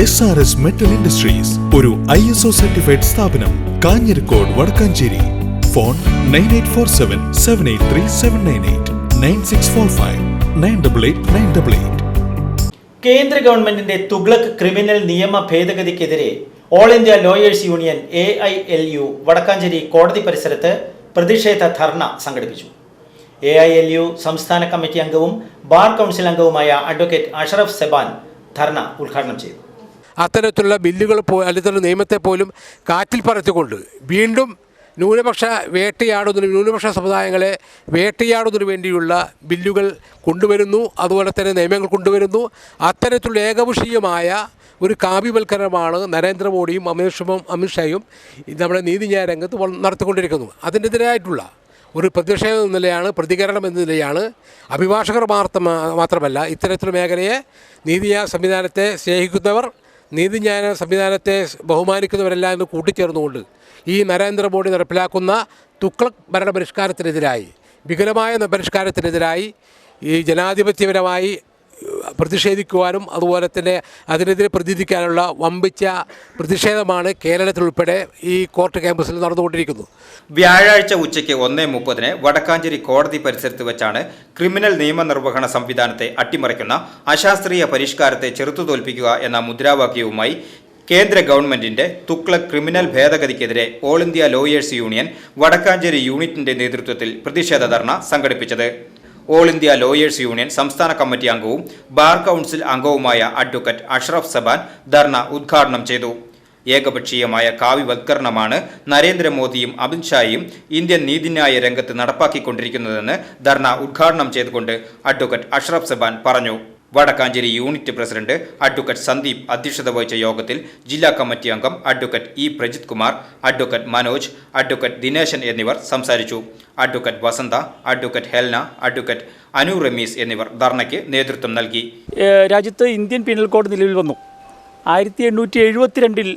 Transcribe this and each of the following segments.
S R S metal industries ഒരു I S O certified സ്ഥാപനം Kanjirakode Vadakkanchery. Phone nine eight four seven seven eight three seven nine eight nine six four five nine double eight nine double eight കേന്ദ്ര ഗവൺമെന്റിന്റെ Tughlaq criminal നിയമ ഭേദഗതിക്കെതിരെ all India lawyers union A I L U Vadakkanchery കോടതി പരിസരത്ത് പ്രതിഷേധ ധർണ സംഘടിപ്പിച്ചു. A I L U സംസ്ഥാന committee അംഗവും ബാർ കൗൺസിൽ അംഗവുമായ അഡ്വക്കേറ്റ് അഷറഫ് സെബാൻ ധർണ ഉദ്ഘാടനം ചെയ്തു. അത്തരത്തിലുള്ള ബില്ലുകൾ പോ അല്ലെങ്കിൽ നിയമത്തെ പോലും കാറ്റിൽ പറത്തിക്കൊണ്ട് വീണ്ടും ന്യൂനപക്ഷ വേട്ടയാടുന്നതിന് ന്യൂനപക്ഷ സമുദായങ്ങളെ വേട്ടയാടുന്നതിന് വേണ്ടിയുള്ള ബില്ലുകൾ കൊണ്ടുവരുന്നു. അതുപോലെ തന്നെ നിയമങ്ങൾ കൊണ്ടുവരുന്നു. അത്തരത്തിലുള്ള ഏകപക്ഷീയമായ ഒരു കാവ്യവൽക്കരണമാണ് നരേന്ദ്രമോദിയും അമിത്ഷും അമിത്ഷായും നമ്മുടെ നീതിന്യായ രംഗത്ത് നടത്തിക്കൊണ്ടിരിക്കുന്നു അതിനെതിരായിട്ടുള്ള ഒരു പ്രതിഷേധം എന്ന നിലയാണ് പ്രതികരണം എന്ന നിലയാണ് അഭിഭാഷകർ മാത്രം മാത്രമല്ല ഇത്തരത്തിലുള്ള മേഖലയെ നീതിന്യായ സംവിധാനത്തെ സ്നേഹിക്കുന്നവർ നീതിന്യായ സംവിധാനത്തെ ബഹുമാനിക്കുന്നവരെല്ലാം ഇന്ന് കൂട്ടിച്ചേർന്നുകൊണ്ട് ഈ നരേന്ദ്രമോദി നടപ്പിലാക്കുന്ന തുക്ലക് ഭരണ പരിഷ്കാരത്തിനെതിരായി വികലമായ പരിഷ്കാരത്തിനെതിരായി ഈ ജനാധിപത്യപരമായി പ്രതിഷേധിക്കുവാനും അതുപോലെ തന്നെ അതിനെതിരെ പ്രതികരിക്കാനുള്ള വമ്പിച്ച പ്രതിഷേധമാണ് കേരളത്തിലുൾപ്പെടെ ഈ കോർട്ട് ക്യാമ്പസിൽ നടന്നുകൊണ്ടിരിക്കുന്നത്. വ്യാഴാഴ്ച ഉച്ചയ്ക്ക് ഒന്നേ മുപ്പതിന് വടക്കാഞ്ചേരി കോടതി പരിസരത്ത് വെച്ചാണ് ക്രിമിനൽ നിയമ നിയമനിർവഹണ സംവിധാനത്തെ അട്ടിമറിക്കുന്ന അശാസ്ത്രീയ പരിഷ്കാരത്തെ ചെറുത്തുതോൽപ്പിക്കുക എന്ന മുദ്രാവാക്യവുമായി കേന്ദ്ര ഗവൺമെന്റിന്റെ തുക്ലക് ക്രിമിനൽ ഭേദഗതിക്കെതിരെ all India lawyers union Vadakkanchery യൂണിറ്റിന്റെ നേതൃത്വത്തിൽ പ്രതിഷേധ ധർണ സംഘടിപ്പിച്ചത്. ഓൾ ഇന്ത്യ ലോയേഴ്സ് യൂണിയൻ സംസ്ഥാന കമ്മിറ്റി അംഗവും ബാർ കൗൺസിൽ അംഗവുമായ അഡ്വക്കറ്റ് അഷ്റഫ് സബാൻ ധർണ ഉദ്ഘാടനം ചെയ്തു. ഏകപക്ഷീയമായ കാവ്യവൽക്കരണമാണ് നരേന്ദ്രമോദിയും അമിത്ഷായും ഇന്ത്യൻ നീതിന്യായ രംഗത്ത് നടപ്പാക്കിക്കൊണ്ടിരിക്കുന്നതെന്ന് ധർണ ഉദ്ഘാടനം ചെയ്തുകൊണ്ട് അഡ്വക്കറ്റ് അഷ്റഫ് സബാൻ പറഞ്ഞു. Vadakkanchery unit president advocate Sandeep അധ്യക്ഷത വഹിച്ച യോഗത്തിൽ ജില്ലാ കമ്മിറ്റി അംഗം advocate E Prajith Kumar advocate Manoj advocate Dineshan എന്നിവർ സംസാരിച്ചു. Advocate Vasantha advocate Helna advocate Anu Rameez എന്നിവർ ധർണയ്ക്ക് നേതൃത്വം നൽകി. രാജ്യത്ത് ഇന്ത്യൻ പീനൽ കോഡ് നിലവിൽ വന്നു. ആയിരത്തി എണ്ണൂറ്റി എഴുപത്തിരണ്ടിൽ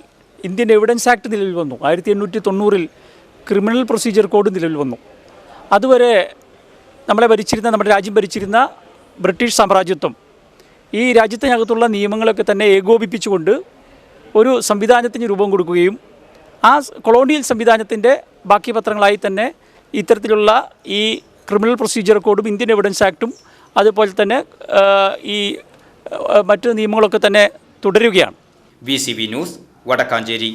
ഇന്ത്യൻ എവിഡൻസ് ആക്ട് നിലവിൽ വന്നു. ആയിരത്തി എണ്ണൂറ്റി തൊണ്ണൂറിൽ ക്രിമിനൽ പ്രൊസീജിയർ കോഡ് നിലവിൽ വന്നു. അതുവരെ നമ്മളെ ഭരിച്ചിരുന്ന നമ്മുടെ രാജ്യം ഭരിച്ചിരുന്ന ബ്രിട്ടീഷ് സാമ്രാജ്യത്വം ഈ രാജ്യത്തിനകത്തുള്ള നിയമങ്ങളൊക്കെ തന്നെ ഏകോപിപ്പിച്ചുകൊണ്ട് ഒരു സംവിധാനത്തിന് രൂപം കൊടുക്കുകയും ആ കൊളോണിയൽ സംവിധാനത്തിന്റെ ബാക്കി പത്രങ്ങളായി തന്നെ ഇത്തരത്തിലുള്ള ഈ ക്രിമിനൽ പ്രൊസീജിയർ കോഡും ഇന്ത്യൻ എവിഡൻസ് ആക്ടും അതുപോലെ തന്നെ ഈ മറ്റു നിയമങ്ങളൊക്കെ തന്നെ തുടരുകയാണ്. V news Vadakkanchery.